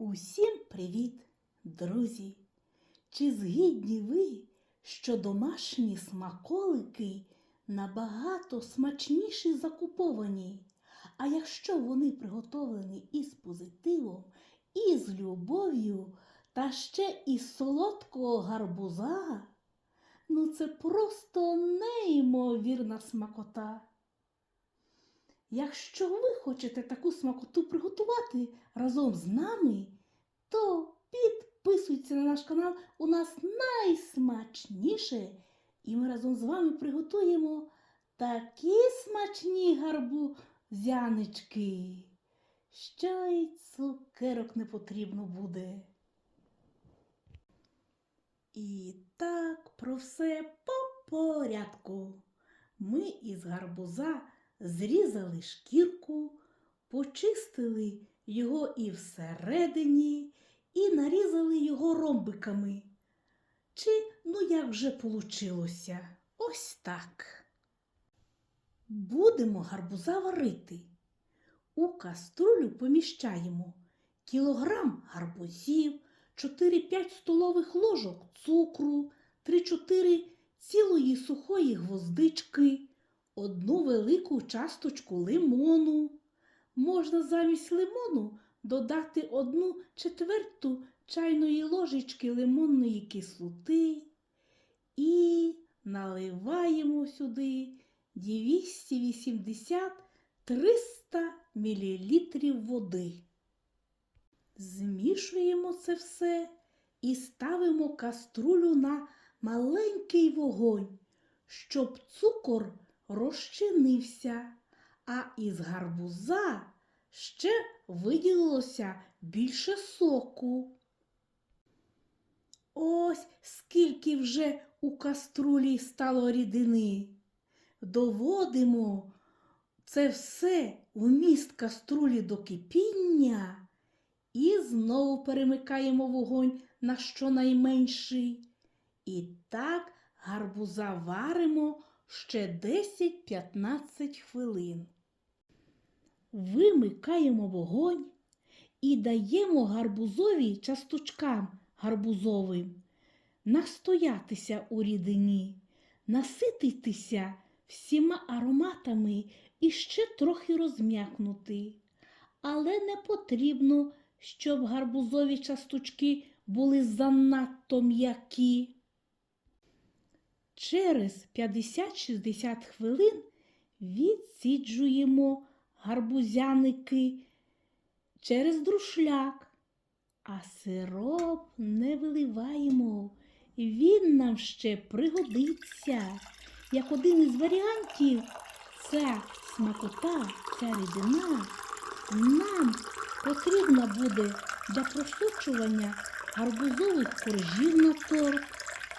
Усім привіт, друзі! Чи згідні ви, що домашні смаколики набагато смачніші закуповані? А якщо вони приготовлені із позитивом, із любов'ю та ще із солодкого гарбуза, ну це просто неймовірна смакота. Якщо ви хочете таку смакоту приготувати разом з нами, то підписуйтесь на наш канал. У нас найсмачніше. І ми разом з вами приготуємо такі смачні гарбузянички, що й цукерок не потрібно буде. І так про все по порядку. Ми із гарбуза зрізали шкірку, почистили його і всередині, і нарізали його ромбиками. Чи, ну як вже получилося, ось так. Будемо гарбуза варити. У каструлю поміщаємо кілограм гарбузів, 4-5 столових ложок цукру, 3-4 цілої сухої гвоздички, одну велику часточку лимону. Можна замість лимону додати одну четверту чайної ложечки лимонної кислоти і наливаємо сюди 280-300 мл води. Змішуємо це все і ставимо каструлю на маленький вогонь, щоб цукор розчинився, а із гарбуза ще виділилося більше соку. Ось скільки вже у каструлі стало рідини. Доводимо це все вміст каструлі до кипіння і знову перемикаємо вогонь на щонайменший. І так гарбуза варимо ще 10-15 хвилин. Вимикаємо вогонь і даємо гарбузові часточкам гарбузовим настоятися у рідині, насититися всіма ароматами і ще трохи розм'якнути. Але не потрібно, щоб гарбузові часточки були занадто м'які. Через 50-60 хвилин відсіджуємо гарбузяники через друшляк, а сироп не виливаємо. Він нам ще пригодиться. Як один із варіантів, ця смакота, ця рідина нам потрібна буде для просочування гарбузових коржів на торт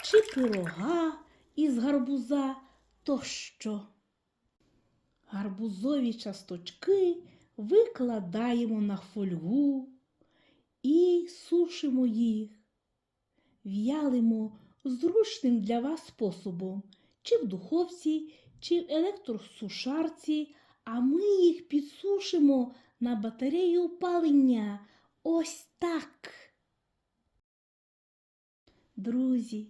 чи пирога із гарбуза тощо. Гарбузові часточки викладаємо на фольгу і сушимо їх. В'ялимо зручним для вас способом, чи в духовці, чи в електросушарці, а ми їх підсушимо на батарею опалення. Ось так. Друзі,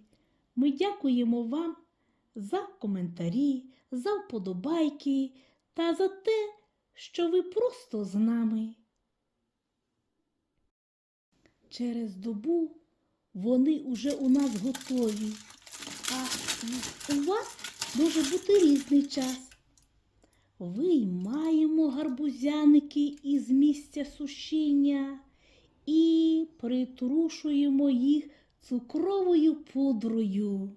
ми дякуємо вам за коментарі, за вподобайки та за те, що ви просто з нами. Через добу вони уже у нас готові, а у вас може бути різний час. Виймаємо гарбузяники із місця сушіння і притрушуємо їх цукровою пудрою.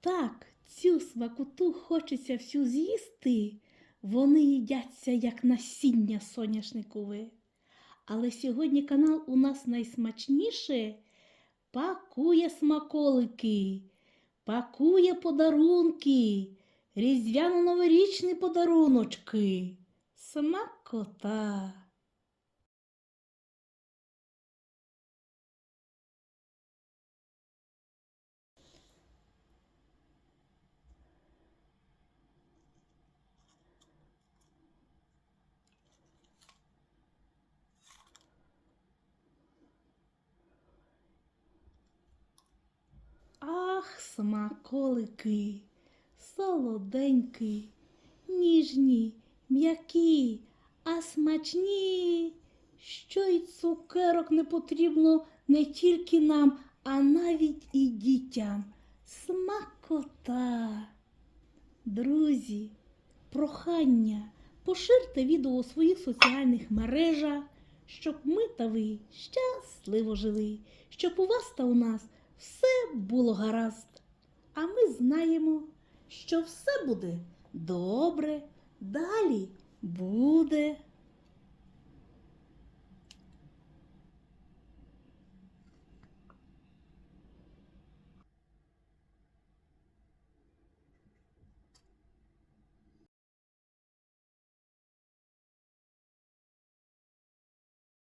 Так, цю смакоту хочеться всю з'їсти, вони їдяться як насіння соняшникове. Але сьогодні канал у нас найсмачніше пакує смаколики, пакує подарунки, різдвяно-новорічні подаруночки. Смакота. Ах, смаколики, солоденькі, ніжні, м'які, а смачні, що й цукерок не потрібно не тільки нам, а навіть і дітям. Смакота. Друзі, прохання, поширте відео у своїх соціальних мережах, щоб ми та ви щасливо жили, щоб у вас та у нас все було гаразд. А ми знаємо, що все буде добре, далі буде.